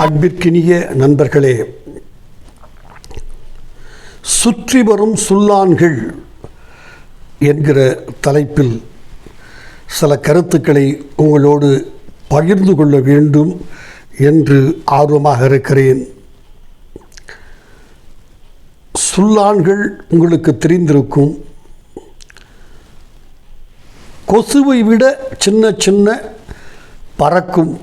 அன்பிற்கினிய நண்பர்களே சுற்றி வரும் சுல்லான்கள் என்கிற தலைப்பில் சில கருத்துக்களை உங்களோடு பகிர்ந்து கொள்ள வேண்டும் என்று ஆர்வமாக இருக்கிறேன். சுல்லான்கள் உங்களுக்கு தெரிந்திருக்கும். கொசுவை விட சின்ன சின்ன பறக்கும்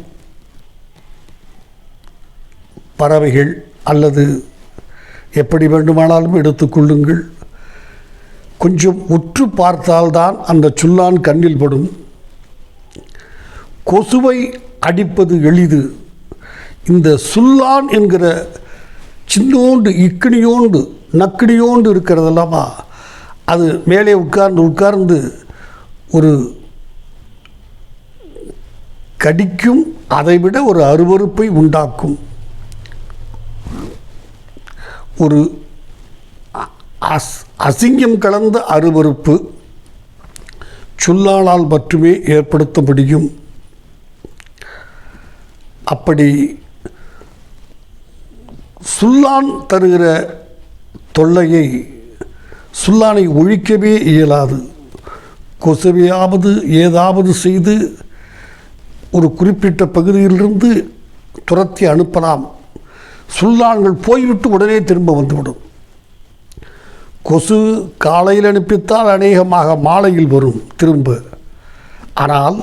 பறவைகள் அல்லது எப்படி வேண்டுமானாலும் எடுத்துக்கொள்ளுங்கள். கொஞ்சம் உற்று பார்த்தால்தான் அந்த சுல்லான் கண்ணில் படும். கொசுவை அடிப்பது எளிது. இந்த சுல்லான் என்கிற சின்னோண்டு இக்கினியோண்டு நக்கினியோண்டு இருக்கிறதெல்லாமா அது மேலே உட்கார்ந்து உட்கார்ந்து ஒரு கடிக்கும் அதைவிட ஒரு அருவருப்பை உண்டாக்கும். ஒரு அஸ் அசிங்கம் கலந்த அருவருப்பு சொல்லாளால் மட்டுமே ஏற்படுத்த முடியும் அப்படி சுல்லான் தருகிற தொல்லையை சுல்லானை ஒழிக்கவே இயலாது. கொசுவையாவது ஏதாவது செய்து ஒரு குறிப்பிட்ட பகுதியிலிருந்து துரத்தி அனுப்பலாம். சுல்லான்கள் போய்விட்டு உடனே திரும்ப வந்துவிடும். கொசு காலையில் அனுப்பித்தால் அநேகமாக மாலையில் வரும் திரும்ப. ஆனால்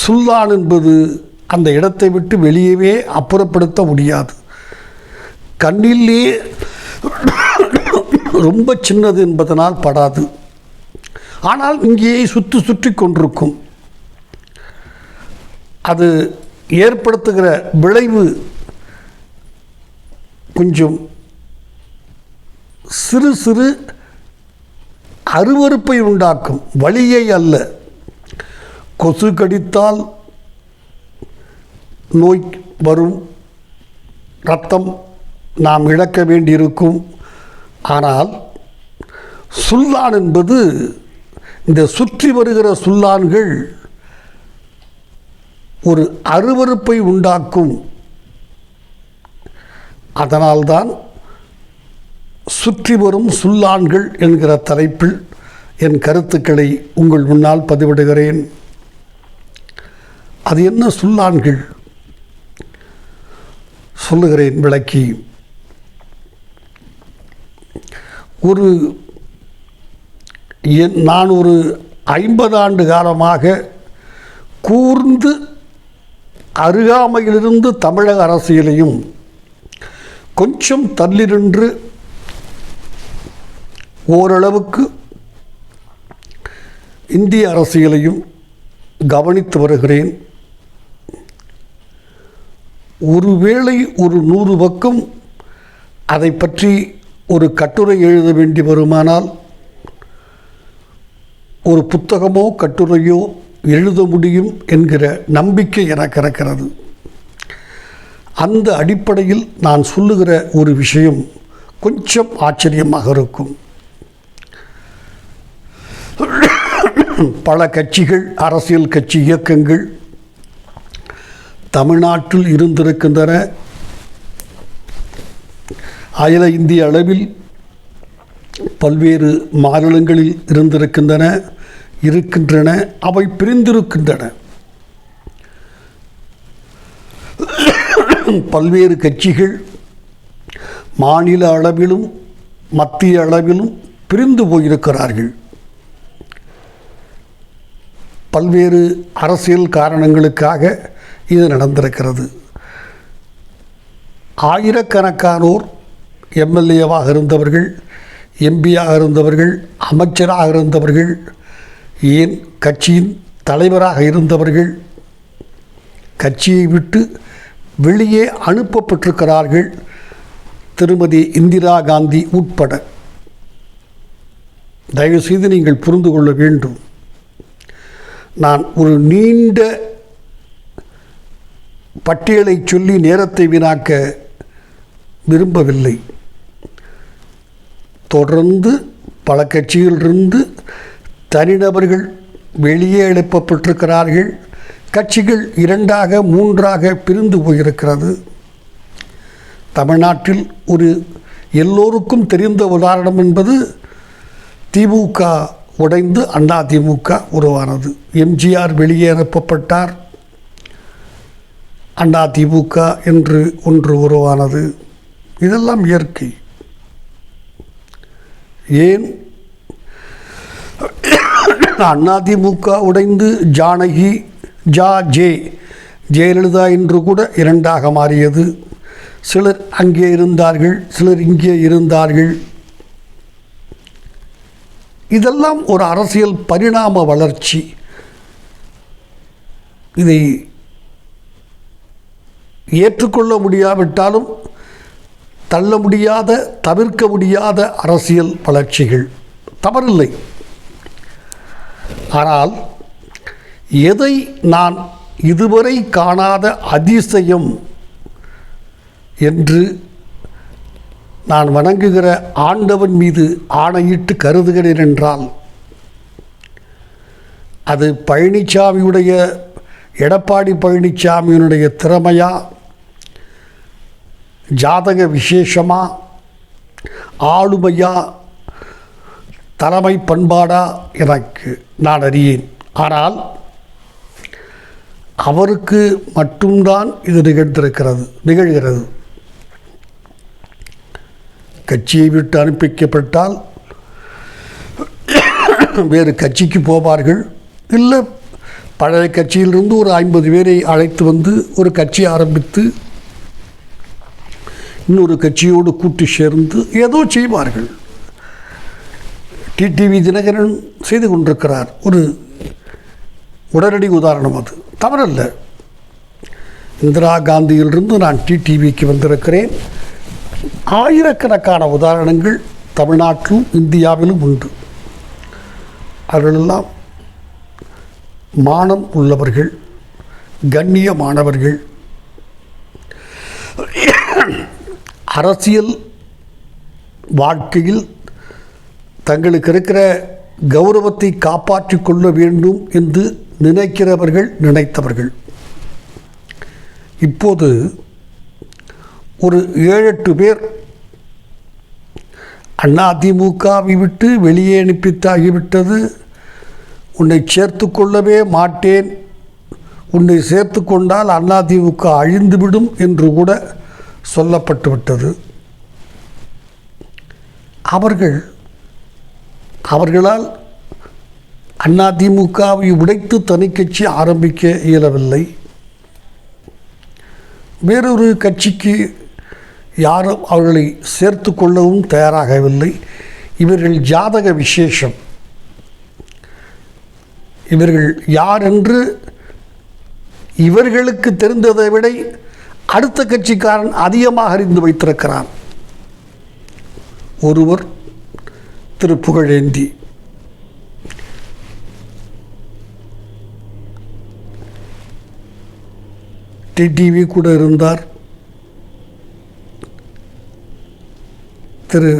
சுல்லான் என்பது அந்த இடத்தை விட்டு வெளியவே அப்புறப்படுத்த முடியாது. கண்ணிலே ரொம்ப சின்னது என்பதனால் படாது. ஆனால் இங்கேயே சுற்றி சுற்றி கொண்டிருக்கும். அது ஏற்படுத்துகிற விளைவு கொஞ்சம் சிறு சிறு அருவருப்பை உண்டாக்கும். வழியை அல்ல. கொசு கடித்தால் நோய் வரும். ரத்தம் நாம் இழக்க வேண்டியிருக்கும். ஆனால் சுல்லான் என்பது இந்த சுற்றி வருகிற சுல்லான்கள் ஒரு அருவருப்பை உண்டாக்கும். அதனால்தான் சுற்றி வரும் சுல்லான்கள் என்கிற தலைப்பில் என் கருத்துக்களை உங்கள் முன்னால் பதிவிடுகிறேன். அது என்ன சுல்லான்கள்? சொல்லுகிறேன் விளக்கி. ஒரு என் நான் ஒரு ஐம்பது ஆண்டு காலமாக கூர்ந்து அருகாமையிலிருந்து தமிழக அரசியலையும் கொஞ்சம் தள்ளி நின்று ஓரளவுக்கு இந்திய அரசியலையும் கவனித்து வருகிறேன். ஒருவேளை ஒரு நூறு பக்கம் அதை பற்றி ஒரு கட்டுரை எழுத வேண்டி வருமானால் ஒரு புத்தகமோ கட்டுரையோ எழுத முடியும் என்கிற நம்பிக்கை எனக்கு இருக்கிறது. அந்த அடிப்படையில் நான் சொல்லுகிற ஒரு விஷயம் கொஞ்சம் ஆச்சரியமாக இருக்கும். பல கட்சிகள் அரசியல் கட்சி இயக்கங்கள் தமிழ்நாட்டில் இருந்திருக்கின்றன. அகில இந்திய அளவில் பல்வேறு மாநிலங்களில் இருந்திருக்கின்றன இருக்கின்றன அவை பிரிந்திருக்கின்றன. பல்வேறு கட்சிகள் மாநில அளவிலும் மத்திய அளவிலும் பிரிந்து போயிருக்கிறார்கள். பல்வேறு அரசியல் காரணங்களுக்காக இது நடந்திருக்கிறது. ஆயிரக்கணக்கானோர் எம்எல்ஏவாக இருந்தவர்கள் எம்பியாக இருந்தவர்கள் அமைச்சராக இருந்தவர்கள் ஏன் கட்சியின் தலைவராக இருந்தவர்கள் கட்சியை விட்டு வெளியே அனுப்பப்பட்டிருக்கிறார்கள் திருமதி இந்திரா காந்தி உட்பட. தயவுசெய்து நீங்கள் புரிந்து கொள்ள வேண்டும். நான் ஒரு நீண்ட பட்டியலை சொல்லி நேரத்தை வீணாக்க விரும்பவில்லை. தொடர்ந்து பல கட்சியிலிருந்து தனிநபர்கள் வெளியே எழுப்பப்பட்டிருக்கிறார்கள் கட்சிகள் இரண்டாக மூன்றாக பிரிந்து போயிருக்கிறது. தமிழ்நாட்டில் ஒரு எல்லோருக்கும் தெரிந்த உதாரணம் என்பது திமுக உடைந்து அண்ணா திமுக உருவானது. எம்ஜிஆர் வெளியே அனுப்பப்பட்டார் அண்ணா திமுக என்று ஒன்று உருவானது. இதெல்லாம் இயற்கை. ஏன்? அதிமுக உடைந்து ஜானகி ஜா ஜே. ஜெயலலிதா என்று கூட இரண்டாக மாறியது. சிலர் அங்கே இருந்தார்கள் சிலர் இங்கே இருந்தார்கள். இதெல்லாம் ஒரு அரசியல் பரிணாம வளர்ச்சி. இதை ஏற்றுக்கொள்ள முடியாவிட்டாலும் தள்ள முடியாத தவிர்க்க முடியாத அரசியல் வளர்ச்சிகள் தவறில்லை. ஆனால் எதை நான் இதுவரை காணாத அதிசயம் என்று நான் வணங்குகிற ஆண்டவன் மீது ஆணையிட்டு கருதுகிறேன் என்றால் அது பழனிசாமியுடைய எடப்பாடி பழனிசாமியினுடைய திறமையா? ஜாதக விசேஷமா? ஆளுமையா? தலைமை பண்பாடா? எனக்கு நான் அறியேன். ஆனால் அவருக்கு மட்டும்தான் இது நிகழ்ந்திருக்கிறது நிகழ்கிறது. கட்சியை விட்டு அனுப்பிக்கப்பட்டால் வேறு கட்சிக்கு போவார்கள். இல்லை பழைய கட்சியிலிருந்து ஒரு ஐம்பது பேரை அழைத்து வந்து ஒரு கட்சி ஆரம்பித்து இன்னொரு கட்சியோடு கூட்டி சேர்ந்து ஏதோ செய்வார்கள். டிடிவி தினகரன் செய்து கொண்டிருக்கிறார். ஒரு உடனடி உதாரணம் அது. தவறல்ல. இந்திரா காந்தியிலிருந்து நான் டிடிவிக்கு வந்திருக்கிறேன். ஆயிரக்கணக்கான உதாரணங்கள் தமிழ்நாட்டிலும் இந்தியாவிலும் உண்டு. அவர்களெல்லாம் மானம் உள்ளவர்கள் கண்ணியமானவர்கள் அரசியல் வாழ்க்கையில் தங்களுக்கு இருக்கிற கௌரவத்தை காப்பாற்றிக் கொள்ள வேண்டும் என்று நினைக்கிறவர்கள் நினைத்தவர்கள். இப்போது ஒரு ஏழெட்டு பேர் அதிமுகவை விட்டு வெளியே அனுப்பித்தாகிவிட்டது. உன்னை சேர்த்து கொள்ளவே மாட்டேன். உன்னை சேர்த்து கொண்டால் அதிமுக அழிந்துவிடும் என்று கூட சொல்லப்பட்டு விட்டது அவர்கள் அவர்களால் அதிமுகவை உடைத்து தனி கட்சி ஆரம்பிக்க இயலவில்லை. வேறொரு கட்சிக்கு யாரும் அவர்களை சேர்த்து கொள்ளவும் தயாராகவில்லை. இவர்கள் ஜாதக விசேஷம். இவர்கள் யார் என்று இவர்களுக்கு தெரிந்ததை விட அடுத்த கட்சிக்காரன் அதிகமாக அறிந்து வைத்திருக்கிறான். ஒருவர் திரு புகழேந்தி. டிடிவி கூட இருந்தார். திரு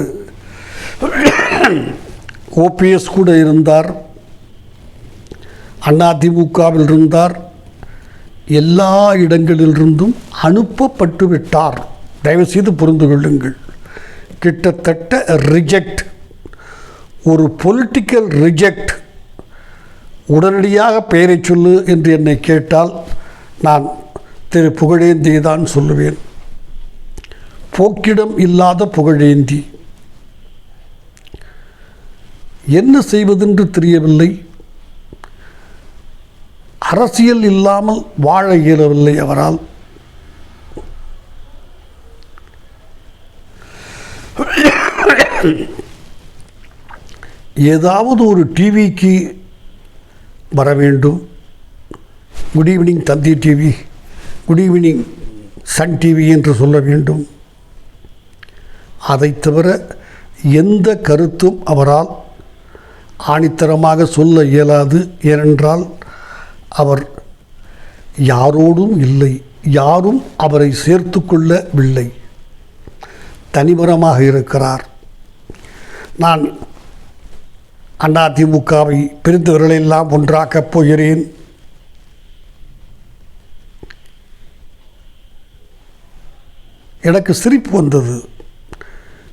ஓபிஎஸ் கூட இருந்தார். அதிமுகவில் இருந்தார். எல்லா இடங்களிலிருந்தும் அனுப்பப்பட்டு விட்டார். தயவுசெய்து புரிந்து கொள்ளுங்கள். கிட்டத்தட்ட ரிஜெக்ட் ஒரு பொலிட்டிக்கல் ரிஜெக்ட் உடனடியாக பெயரை சொல்லு என்று என்னை கேட்டால் நான் திரு புகழேந்தியை தான் சொல்லுவேன். போக்கிடம் இல்லாத புகழேந்தி. என்ன செய்வதென்று தெரியவில்லை. அரசியல் இல்லாமல் வாழ இயலவில்லை அவரால். ஏதாவது ஒரு டிவிக்கு வர வேண்டும். Good evening Thanthi TV good evening Sun TV என்று சொல்ல வேண்டும். அதைத் தவிர எந்த கருத்தும் அவரால் ஆணித்தரமாக சொல்ல இயலாது. ஏனென்றால் அவர் யாரோடும் இல்லை யாரும் அவரை சேர்த்து கொள்ளவில்லை. தனிமரமாக இருக்கிறார். நான் அதிமுகவை பிரிந்தவர்களெல்லாம் ஒன்றாக்கப் போகிறேன். எனக்கு சிரிப்பு வந்தது.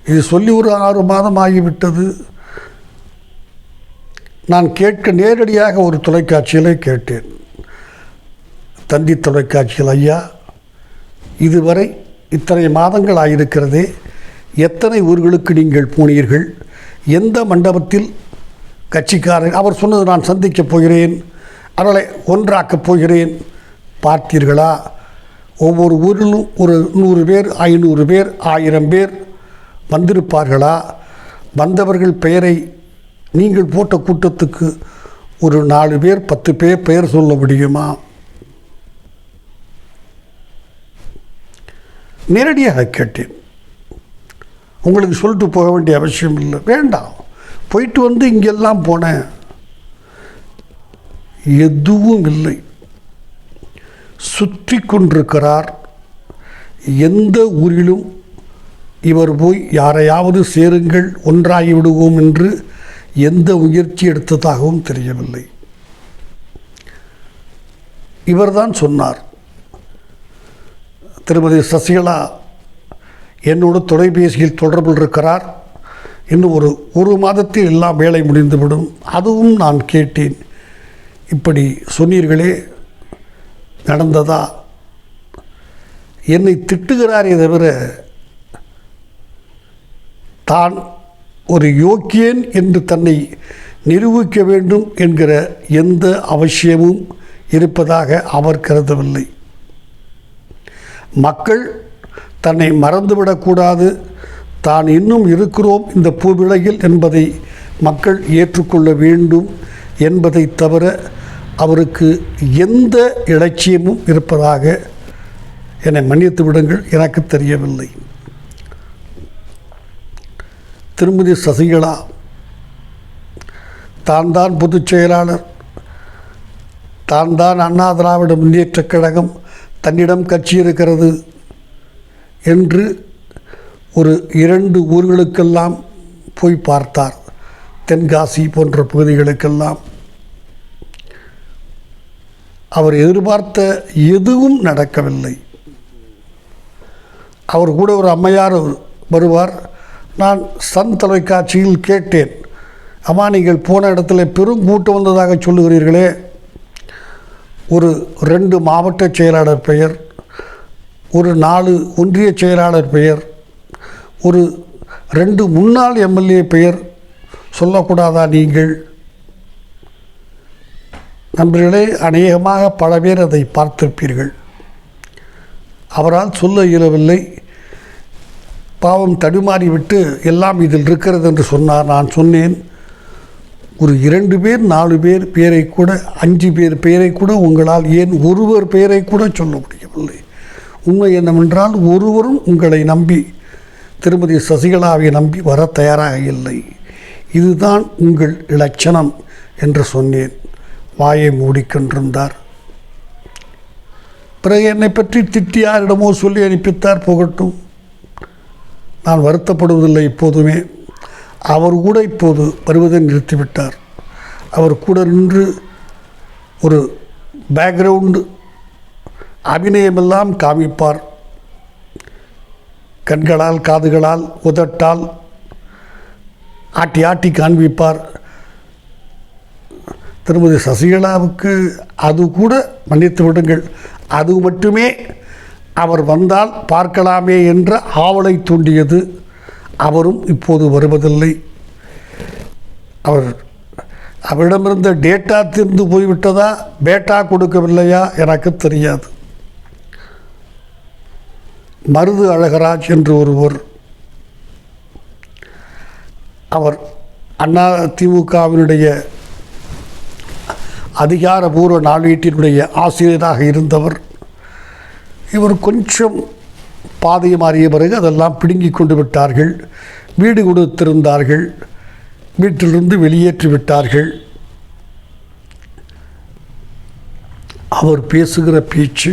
இது சொல்லி ஒரு ஆறு மாதம் ஆகிவிட்டது. நான் கேட்க நேரடியாக ஒரு தொலைக்காட்சியிலே கேட்டேன். தந்தி தொலைக்காட்சியில் ஐயா இதுவரை இத்தனை மாதங்கள் ஆகியிருக்கிறதே எத்தனை ஊர்களுக்கு நீங்கள் போனீர்கள்? எந்த மண்டபத்தில் கட்சிக்காரர் அவர் சொன்னது நான் சந்திக்கப் போகிறேன். அவர்களை ஒன்றாக்கப் போகிறேன். பார்த்தீர்களா? ஒவ்வொரு ஊரிலும் ஒரு நூறு பேர் ஐநூறு பேர் ஆயிரம் பேர் வந்திருப்பார்களா? வந்தவர்கள் பெயரை நீங்கள் போட்ட கூட்டத்துக்கு ஒரு நாலு பேர் பத்து பேர் பெயர் சொல்ல முடியுமா? நேரடியாக கேட்டேன். உங்களுக்கு சொல்லிட்டு போக வேண்டிய அவசியம் இல்லை. வேண்டாம். போயிட்டு வந்து இங்கெல்லாம் போனேன். எதுவும் இல்லை. சுற்றி கொண்டிருக்கிறார் எந்த ஊரிலும் இவர் போய் யாரையாவது சேருங்கள் ஒன்றாகி விடுவோம் என்று எந்த முயற்சி எடுத்ததாகவும் தெரியவில்லை. இவர்தான் சொன்னார் திருமதி சசிகலா என்னோடு தொலைபேசியில் தொடர்பில் இருக்கிறார். இன்னும் ஒரு ஒரு மாதத்தில் எல்லாம் வேலை முடிந்துவிடும். அதுவும் நான் கேட்டேன். இப்படி சொன்னீர்களே நடந்ததா? என்னை திட்டுகிறாரே தவிர தான் ஒரு யோக்கியன் என்று தன்னை நிரூபிக்க வேண்டும் என்கிற எந்த அவசியமும் இருப்பதாக அவர் கருதவில்லை. மக்கள் தன்னை மறந்துவிடக்கூடாது. தான் இன்னும் இருக்கிறோம் இந்த பூவிளையில் என்பதை மக்கள் ஏற்றுக்கொள்ள வேண்டும் என்பதை தவிர அவருக்கு எந்த இலட்சியமும் இருப்பதாக என்னை மன்னித்து விடுங்கள். எனக்கு தெரியவில்லை. திருமதி சசிகலா தான் தான் பொதுச் செயலாளர். தான் தான் அண்ணா திராவிட முன்னேற்றக் கழகம் தன்னிடம் கட்சி இருக்கிறது என்று ஒரு இரண்டு ஊர்களுக்கெல்லாம் போய் பார்த்தார். தென்காசி போன்ற பகுதிகளுக்கெல்லாம். அவர் எதிர்பார்த்த எதுவும் நடக்கவில்லை. அவர் கூட ஒரு அம்மையார் வருவார். நான் சன் தொலைக்காட்சியில் கேட்டேன். அம்மா நீங்கள் போன இடத்துல பெரும் கூட்டம் வந்ததாக சொல்லுகிறீர்களே. ஒரு ரெண்டு மாவட்ட செயலாளர் பெயர் ஒரு நாலு ஒன்றிய செயலாளர் பெயர் ஒரு ரெண்டு முன்னாள் எம்எல்ஏ பெயர் சொல்லக்கூடாதா நீங்கள்? நண்பர்களே அநேகமாக பல பேர் அதை பார்த்திருப்பீர்கள். அவரால் சொல்ல இயலவில்லை. பாவம் தடுமாறிவிட்டு எல்லாம் இதில் இருக்கிறது என்று சொன்னார் நான் சொன்னேன். ஒரு இரண்டு பேர் நாலு பேர் பெயரை கூட அஞ்சு பேர் பெயரை கூட உங்களால் ஏன் ஒருவர் பெயரை கூட சொல்ல முடியவில்லை? உண்மை என்னவென்றால் ஒருவரும் உங்களை நம்பி திருமதி சசிகலாவை நம்பி வர தயாராக இல்லை. இதுதான் உங்கள் இலட்சணம் என்று சொன்னேன். வாயை மூடிக்கொண்டிருந்தார் பிறகு என்னை பற்றி திட்டி யாரிடமோ சொல்லி அனுப்பித்தார் போகட்டும். நான் வருத்தப்படுவதில்லை இப்போதுமே. அவர் கூட இப்போது வருவதை நிறுத்திவிட்டார். அவர் கூட நின்று ஒரு பேக்ரவுண்டு அபிநயமெல்லாம் காமிப்பார். கண்களால் காதுகளால் உதட்டால் ஆட்டி ஆட்டி காண்பிப்பார். திருமதி சசிகலாவுக்கு அது கூட மன்னித்து விடுங்கள். அது மட்டுமே அவர் வந்தால் பார்க்கலாமே என்ற ஆவலை தூண்டியது. அவரும் இப்போது வருவதில்லை. அவர் அவரிடமிருந்த டேட்டா தீர்ந்து போய்விட்டதா? பேட்டா கொடுக்கவில்லையா எனக்கு தெரியாது. மருது அழகராஜ் என்று ஒருவர் அவர் அண்ணா திமுகவினுடைய அதிகாரபூர்வ நாளீட்டினுடைய ஆசிரியராக இருந்தவர். இவர் கொஞ்சம் பாதை மாறிய பிறகு அதெல்லாம் பிடுங்கி கொண்டு விட்டார்கள். வீடு கொடுத்திருந்தார்கள். வீட்டிலிருந்து வெளியேற்றி விட்டார்கள். அவர் பேசுகிற பேச்சு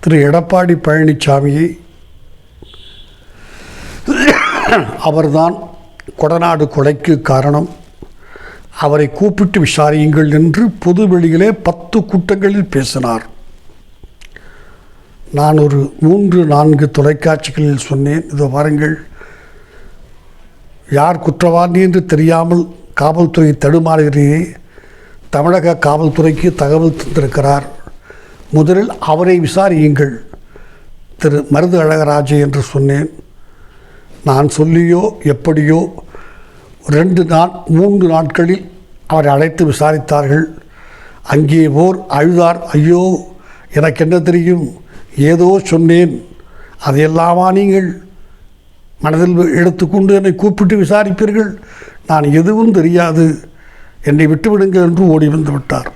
திரு எடப்பாடி பழனிசாமியை அவர்தான் கொடநாடு கொலைக்கு காரணம். அவரை கூப்பிட்டு விசாரியுங்கள் என்று பொது வெளியிலே பத்து கூட்டங்களில் பேசினார். நான் ஒரு மூன்று நான்கு தொலைக்காட்சிகளில் சொன்னேன். இதோ வாருங்கள் யார் குற்றவாளி என்று தெரியாமல் காவல்துறை தடுமாறுகிறே தமிழக காவல்துறைக்கு தகவல் தந்திருக்கிறார். முதலில் அவரை விசாரியுங்கள். திரு. மருது அழகராஜே என்று சொன்னேன். நான் சொல்லியோ எப்படியோ ரெண்டு நாள் மூன்று நாட்களில் அவரை அழைத்து விசாரித்தார்கள். அங்கே ஓர் அழுதார் ஐயோ எனக்கு என்ன தெரியும்? ஏதோ சொன்னேன். அதையெல்லாமா நீங்கள் மனதில் எடுத்துக்கொண்டு என்னை கூப்பிட்டு விசாரிப்பீர்கள்? நான் எதுவும் தெரியாது. என்னை விட்டுவிடுங்கள் என்று ஓடி வந்து விட்டார்.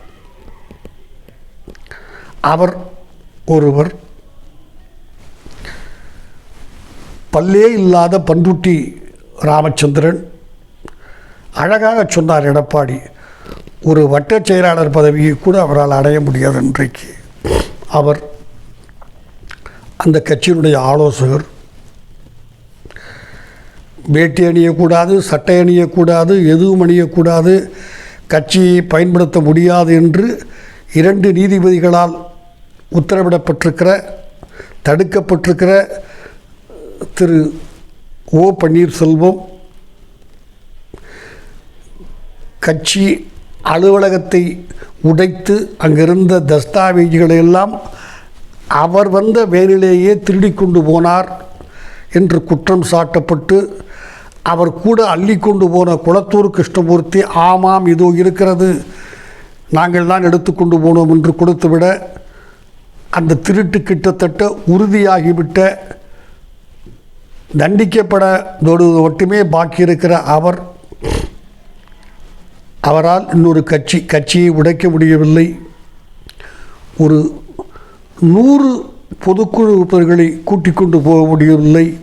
அவர் ஒருவர் பல்லே இல்லாத பண்ருட்டி ராமச்சந்திரன் அழகாக சொன்னார் எடப்பாடி. ஒரு வட்டச் செயலாளர் பதவியை கூட அவரால் அடைய முடியாது இன்றைக்கு. அவர் அந்த கட்சியினுடைய ஆலோசகர். வேட்டி அணியக்கூடாது சட்டை அணியக்கூடாது எதுவும் அணியக்கூடாது கட்சியை பயன்படுத்த முடியாது என்று இரண்டு நீதிபதிகளால் உத்தரவிடப்பட்டிருக்கிற தடுக்கப்பட்டிருக்கிற திரு ஓ பன்னீர்செல்வம் கட்சி அலுவலகத்தை உடைத்து அங்கிருந்த தஸ்தாவேஜுகளையெல்லாம் அவர் வந்த வேலையிலேயே திருடி கொண்டு போனார் என்று குற்றம் சாட்டப்பட்டு அவர் கூட அள்ளி கொண்டு போன குளத்தூர் கிருஷ்ணமூர்த்தி ஆமாம் இதோ இருக்கிறது. நாங்கள் தான் எடுத்துக்கொண்டு போனோம் என்று கொடுத்துவிட அந்த திருட்டு கிட்டத்தட்ட உறுதியாகிவிட்ட தண்டிக்கப்பட மட்டுமே பாக்கி இருக்கிற அவர் அவரால் இன்னொரு கட்சி கட்சியை உடைக்க முடியவில்லை. ஒரு நூறு பொதுக்குழு உறுப்பினர்களை கூட்டிக் கொண்டு போக முடியவில்லை.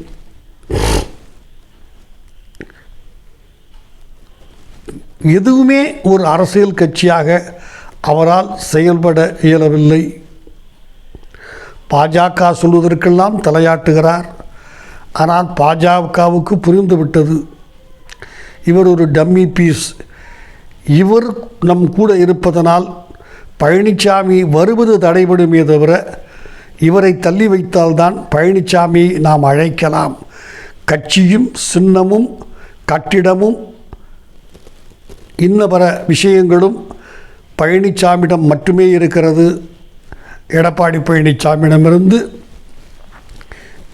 எதுவுமே ஒரு அரசியல் கட்சியாக அவரால் செயல்பட இயலவில்லை. பாஜக சொல்வதற்கெல்லாம் தலையாட்டுகிறார். ஆனால் பாஜகவுக்கு புரிந்துவிட்டது. இவர் ஒரு டம்மி பீஸ். இவர் நம் கூட இருப்பதனால் பழனிசாமி வருவது தடைபடுமே தவிர இவரை தள்ளி வைத்தால்தான் பழனிசாமியை நாம் அழைக்கலாம். கட்சியும் சின்னமும் கட்டிடமும் இன்ன பல விஷயங்களும் பழனிசாமியிடம் மட்டுமே இருக்கிறது. எடப்பாடி பழனிசாமியிடமிருந்து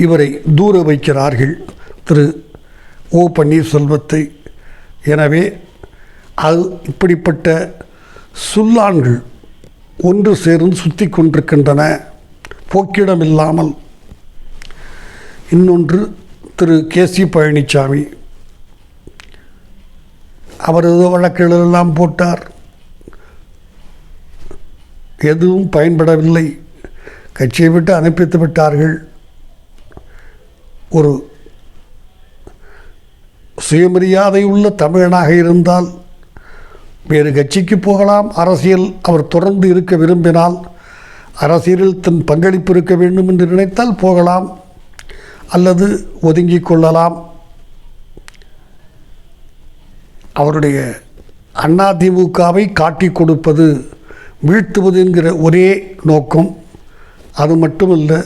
இவரை தூர வைக்கிறார்கள் திரு ஓ பன்னீர்செல்வத்தை. எனவே அது இப்படிப்பட்ட சுல்லான்கள் ஒன்று சேர்ந்து சுற்றி கொண்டிருக்கின்றன. போக்கிடம் இல்லாமல் இன்னொன்று திரு கே சி பழனிசாமி அவரது வழக்குகளெல்லாம் போட்டார். எதுவும் பயன்படவில்லை. கட்சியை விட்டு அனுப்பித்து விட்டார்கள். ஒரு சுயமரியாதை உள்ள தமிழனாக இருந்தால் வேறு கட்சிக்கு போகலாம். அரசியல் அவர் தொடர்ந்து இருக்க விரும்பினால் அரசியலில் தன் பங்களிப்பு இருக்க வேண்டும் என்று நினைத்தால் போகலாம். அல்லது ஒதுங்கிக் கொள்ளலாம். அவருடைய அதிமுகவை காட்டி கொடுப்பது வீழ்த்துவது என்கிற ஒரே நோக்கம். அது மட்டுமல்ல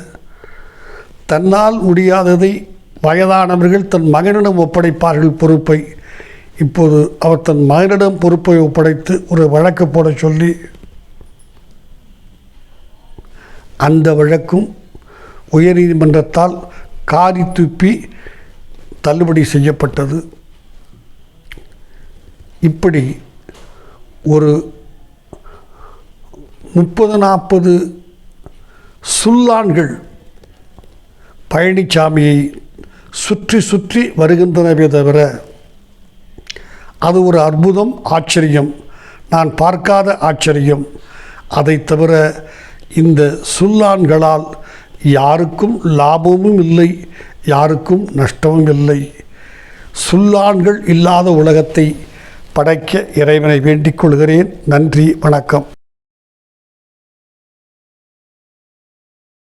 தன்னால் முடியாததை வயதானவர்கள் தன் மகனிடம் ஒப்படைப்பார்கள் பொறுப்பை. இப்போது அவர் தன் மகனிடம் பொறுப்பை ஒப்படைத்து ஒரு வழக்கு போட சொல்லி அந்த வழக்கும் உயர்நீதிமன்றத்தால் காரி துப்பி தள்ளுபடி செய்யப்பட்டது. இப்படி ஒரு முப்பது நாற்பது சுல்லான்கள் பழனிசாமியை சுற்றி சுற்றி வருகின்றனவே தவிர அது ஒரு அற்புதம் ஆச்சரியம். நான் பார்க்காத ஆச்சரியம். அதை தவிர இந்த சுல்லான்களால் யாருக்கும் லாபமும் இல்லை யாருக்கும் நஷ்டமும் இல்லை. சுல்லான்கள் இல்லாத உலகத்தை படைக்க இறைவனை வேண்டிக் கொள்கிறேன். நன்றி வணக்கம்.